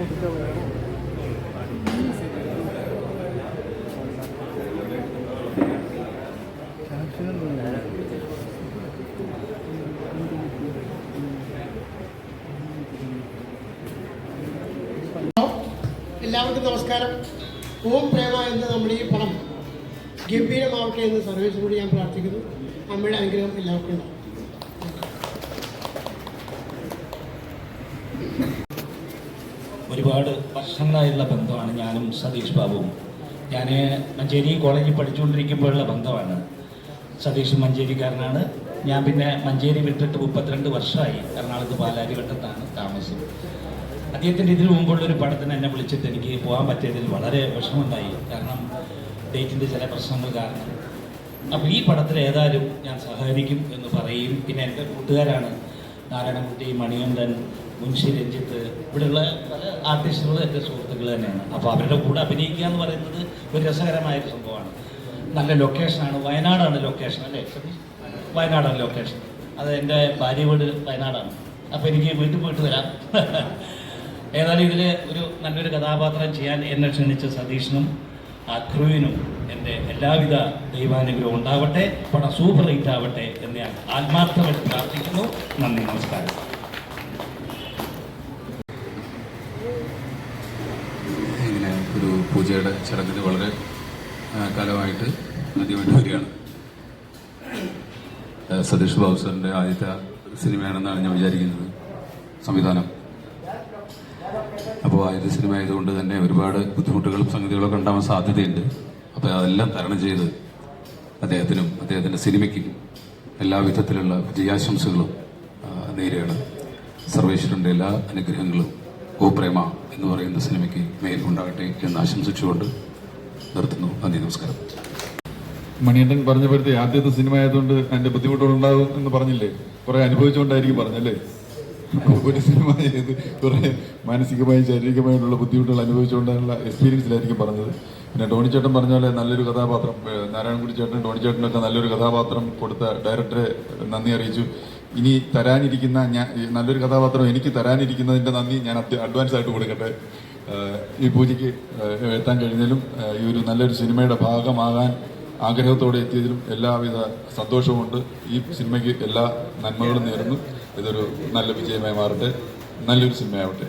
എല്ലാവർക്കും നമസ്കാരം. ഓം പ്രേമ എന്ന നമ്മുടെ ഈ പണം ഗംഭീരമാവട്ടെ എന്ന് കൂടി ഞാൻ പ്രാർത്ഥിക്കുന്നു. അമ്മയുടെ അനുഗ്രഹം എല്ലാവർക്കും ഉണ്ടാവും ഒരുപാട് വർഷങ്ങളായുള്ള ബന്ധമാണ് ഞാനും സതീഷ് ബാബുവും. ഞാൻ മഞ്ചേരി കോളേജിൽ പഠിച്ചുകൊണ്ടിരിക്കുമ്പോഴുള്ള ബന്ധമാണ്. സതീഷ് മഞ്ചേരിക്കാരനാണ്. ഞാൻ പിന്നെ മഞ്ചേരി വിട്ടിട്ട് മുപ്പത്തിരണ്ട് വർഷമായി എറണാകുളത്ത് പാലാരിവട്ടത്താണ് താമസം. അദ്ദേഹത്തിന്റെ ഇതിനു മുമ്പുള്ള ഒരു പടത്തിന് എന്നെ വിളിച്ചിട്ട് എനിക്ക് പോകാൻ പറ്റിയതിൽ വളരെ വിഷമമുണ്ടായി. കാരണം ഡേറ്റിന്റെ ചില പ്രശ്നങ്ങൾ കാരണം. അപ്പോൾ ഈ പടത്തിൽ ഏതായാലും ഞാൻ സഹകരിക്കും എന്ന് പറയും. പിന്നെ എന്റെ കൂട്ടുകാരാണ് നാരായണൻകുട്ടി മണികണ്ഠൻ മുൻഷി രഞ്ജിത്ത് ഇവിടെയുള്ള പല ആർട്ടിസ്റ്റുകളും എന്റെ സുഹൃത്തുക്കൾ തന്നെയാണ്. അപ്പോൾ അവരുടെ കൂടെ അഭിനയിക്കുക എന്ന് പറയുന്നത് ഒരു രസകരമായ ഒരു സംഭവമാണ്. നല്ല ലൊക്കേഷനാണ് വയനാടാണ് ലൊക്കേഷൻ അല്ലേ? വയനാടാണ് ലൊക്കേഷൻ അത് എന്റെ ഭാര്യ വീട് വയനാടാണ്. അപ്പോൾ എനിക്ക് വീട്ടിൽ പോയിട്ട് വരാം. ഏതായാലും ഇതിൽ ഒരു നല്ലൊരു കഥാപാത്രം ചെയ്യാൻ എന്നെ ക്ഷണിച്ച സതീഷിനും ആ ക്രൂവിനും എന്റെ എല്ലാവിധ ദൈവാനുഗ്രഹവും ഉണ്ടാവട്ടെ പടം സൂപ്പർ ഹിറ്റ് ആവട്ടെ എന്ന് ഞാൻ ആത്മാർത്ഥമായിട്ട് പ്രാർത്ഥിക്കുന്നു. നന്ദി നമസ്കാരം. പൂജയുടെ ചടങ്ങിന് വളരെ കാലമായിട്ട് ആദ്യമായിട്ട് വരികയാണ്. സതീഷ് ബാബു സാറിന്റെ ആദ്യത്തെ സിനിമയാണെന്നാണ് ഞാൻ വിചാരിക്കുന്നത്. സംവിധാനം. അപ്പോൾ ആയുധ സിനിമ ആയതുകൊണ്ട് തന്നെ ഒരുപാട് ബുദ്ധിമുട്ടുകളും സംഗതികളൊക്കെ ഉണ്ടാവാൻ സാധ്യതയുണ്ട്. അപ്പോൾ അതെല്ലാം തരണം ചെയ്ത് അദ്ദേഹത്തിനും അദ്ദേഹത്തിന്റെ സിനിമയ്ക്കും എല്ലാവിധത്തിലുള്ള വിജയാശംസകളും നേരിടണം സർവേശ്വരന്റെ എല്ലാ അനുഗ്രഹങ്ങളും ഓ പ്രേമ എന്ന് പറയുന്ന സിനിമയ്ക്ക് മേലുണ്ടാകട്ടെ എന്ന് ആശംസിച്ചുകൊണ്ട് നിർത്തുന്നു. നന്ദി നമസ്കാരം. മണിയണ്ണൻ പറഞ്ഞപ്പോഴത്തെ ആദ്യത്തെ സിനിമ ആയതുകൊണ്ട് അതിന്റെ ബുദ്ധിമുട്ടുകൾ ഉണ്ടാകും എന്ന് പറഞ്ഞില്ലേ? കുറെ അനുഭവിച്ചുകൊണ്ടായിരിക്കും പറഞ്ഞല്ലേ? ഒരു സിനിമ ചെയ്ത് കുറേ മാനസികമായും ശാരീരികമായിട്ടുള്ള ബുദ്ധിമുട്ടുകൾ അനുഭവിച്ചുകൊണ്ടുള്ള എക്സ്പീരിയൻസിലായിരിക്കും പറഞ്ഞത്. പിന്നെ ടോണി ചേട്ടൻ പറഞ്ഞ പോലെ നല്ലൊരു കഥാപാത്രം നാരായണൻകുടി ചേട്ടൻ ടോണി ചേട്ടനൊക്കെ നല്ലൊരു കഥാപാത്രം കൊടുത്ത ഡയറക്ടറെ നന്ദി അറിയിച്ചു. ഇനി തരാനിരിക്കുന്ന ഞാൻ നല്ലൊരു കഥാപാത്രം എനിക്ക് തരാനിരിക്കുന്നതിന്റെ നന്ദി ഞാൻ അഡ്വാൻസ് ആയിട്ട് കൊടുക്കട്ടെ. ഈ പൂജയ്ക്ക് എത്താൻ കഴിഞ്ഞാലും ഈ ഒരു നല്ലൊരു സിനിമയുടെ ഭാഗമാകാൻ ആഗ്രഹത്തോടെ എത്തിയതിലും എല്ലാവിധ സന്തോഷമുണ്ട് ഈ സിനിമയ്ക്ക് എല്ലാ നന്മകളും നേരുന്നു. ഇതൊരു നല്ല വിജയമായി മാറട്ടെ. നല്ലൊരു സിനിമയാവട്ടെ.